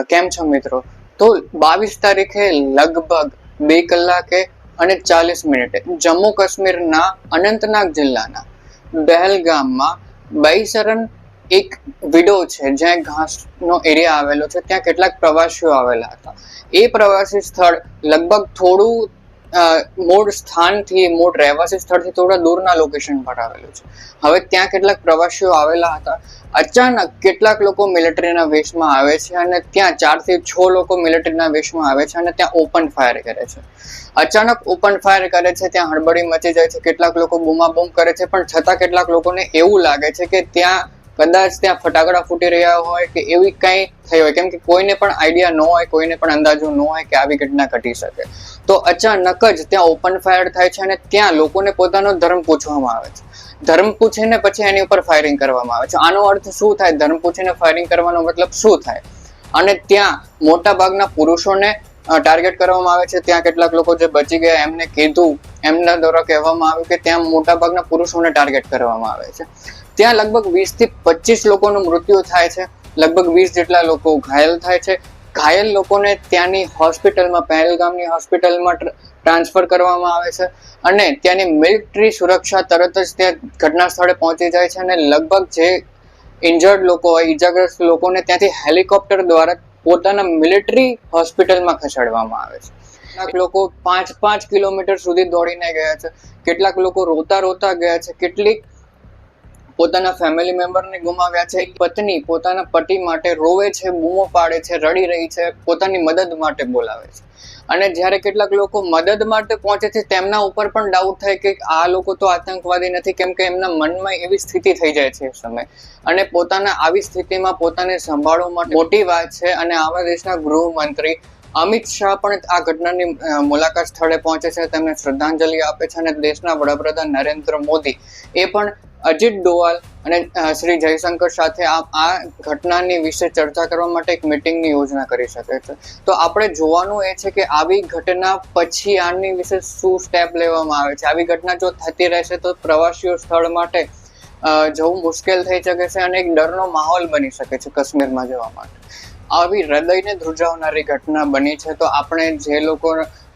કેમ છો મિત્રો? તો બાવીસ તારીખે લગભગ બે કલાકે અને ચાલીસ મિનિટે જમ્મુ કાશ્મીરના અનંતનાગ જિલ્લાના દહેલગામમાં બૈસરન એક વિડો છે, જ્યાં ઘાસનો એરિયા આવેલો છે, ત્યાં કેટલાક પ્રવાસીઓ આવેલા હતા. એ પ્રવાસી સ્થળ લગભગ થોડું મૂળ સ્થાનથી, મૂળ રહેવાસી સ્થળથી થોડા દૂરના લોકેશન પર આવેલું છે. હવે ત્યાં કેટલાક પ્રવાસીઓ આવેલા હતા. અચાનક કેટલાક લોકો મિલિટરીના વેશમાં આવે છે અને ત્યાં ચારથી છ લોકો મિલિટરીના વેશમાં આવે છે અને ત્યાં ઓપન ફાયર કરે છે. અચાનક ઓપન ફાયર કરે છે, ત્યાં હડબડી મચી જાય છે, કેટલાક લોકો બૂમાબૂમ કરે છે, પણ છતાં કેટલાક લોકોને એવું લાગે છે કે ત્યાં કદાચ ત્યાં ફટાકડા ફૂટી રહ્યા હોય કે એવી કંઈ થઈ હોય. કેમ કે કોઈને પણ આઈડિયા ન હોય, કોઈને પણ અંદાજો ન હોય કે આવી ઘટના ઘટી શકે. તો અચાનક જ ત્યાં ઓપન ફાયર થાય છે અને ત્યાં લોકોને પોતાનો ધર્મ પૂછવામાં આવે છે. ધર્મ પૂછીને પછી એની ઉપર ફાયરિંગ કરવામાં આવે છે. આનો અર્થ શું થાય? ધર્મ પૂછીને ફાયરિંગ કરવાનો મતલબ શું થાય? અને ત્યાં મોટા ભાગના પુરુષોને ટાર્ગેટ કરવામાં આવે છે. ત્યાં કેટલાક લોકો જે બચી ગયા, એમને કીધું, એમના દ્વારા કહેવામાં આવ્યું કે ત્યાં મોટા ભાગના પુરુષોને ટાર્ગેટ કરવામાં આવે છે. ત્યાં લગભગ વીસથી પચીસ લોકોનું મૃત્યુ થાય છે. લગભગ વીસ જેટલા લોકો ઘાયલ થાય છે. ઘાયલ લોકોને ત્યાંની હોસ્પિટલમાં, પહેલગામની હોસ્પિટલમાં ટ્રાન્સફર કરવામાં આવે છે અને ત્યાંની મિલિટરી સુરક્ષા તરત જ ત્યાં ઘટના સ્થળે પહોંચી જાય છે અને લગભગ જે ઇન્જર્ડ લોકો હોય, ઈજાગ્રસ્ત લોકોને ત્યાંથી હેલિકોપ્ટર દ્વારા પોતાના મિલિટરી હોસ્પિટલમાં ખસેડવામાં આવે છે. કેટલાક લોકો પાંચ પાંચ કિલોમીટર સુધી દોડીને ગયા છે. કેટલાક લોકો રોતા રોતા ગયા છે. કેટલીક પોતાના ફેમિલી મેમ્બરને ગુમાવ્યા છે. પત્ની પોતાના પતિ માટે રોવે છે, બૂમો પાડે છે, રડી રહી છે, પોતાની મદદ માટે બોલાવે છે. અને જ્યારે કેટલાક લોકો મદદ માટે પહોંચે છે, તેમના ઉપર પણ ડાઉટ થાય કે આ લોકો તો આતંકવાદી નથી, કેમ કે એમના મનમાં એવી સ્થિતિ થઈ જાય છે એ સમય. અને પોતાના આવી સ્થિતિમાં પોતાને સંભાળવા માટે મોટી વાત છે અને આવા દેશના ગૃહમંત્રી અમિત શાહ પણ આ ઘટનાની મુલાકાત સ્થળે પહોંચે છે, તેમને શ્રદ્ધાંજલિ આપે છે અને દેશના વડાપ્રધાન નરેન્દ્ર મોદી એ પણ અજીત ડોવાલ અને શ્રી જયશંકર સાથે આ આ ઘટનાની વિશે ચર્ચા કરવા માટે એક મિટિંગની યોજના કરી શકે છે. તો આપણે જોવાનું એ છે કે આવી ઘટના પછી આની વિશે શું સ્ટેપ લેવામાં આવે છે? આવી ઘટના જો થતી રહેશે તો પ્રવાસીઓ સ્થળ માટે જવું મુશ્કેલ થઈ શકે છે અને એક ડરનો માહોલ બની શકે છે કાશ્મીરમાં જવા માટે. આવી હૃદયને ધ્રુજાવનારી ઘટના બની છે તો આપણે જે લોકો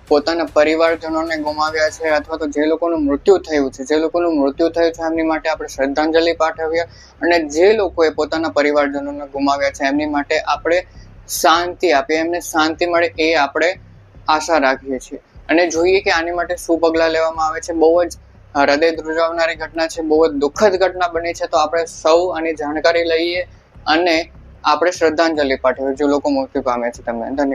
પોતાના પરિવારજનોને ગુમાવ્યા છે અથવા તો જે લોકોનું મૃત્યુ થયું છે, જે લોકોનું મૃત્યુ થયું છે, એમની માટે આપણે શ્રદ્ધાંજલિ પાઠવીએ અને જે લોકોએ પોતાના પરિવારજનોને ગુમાવ્યા છે, એમની માટે આપણે શાંતિ આપીએ, એમને શાંતિ મળે એ આપણે આશા રાખીએ છીએ. અને જોઈએ કે આની માટે શું પગલાં લેવામાં આવે છે, બહુ જ હૃદય ધ્રુજાવનારી ઘટના છે, બહુ જ દુઃખદ ઘટના બની છે, તો આપણે સૌ આની જાણકારી લઈએ અને આપણે શ્રદ્ધાંજલિ પાઠવીએ, જે લોકો મૃત્યુ પામે છે તમને. ધન્યવાદ.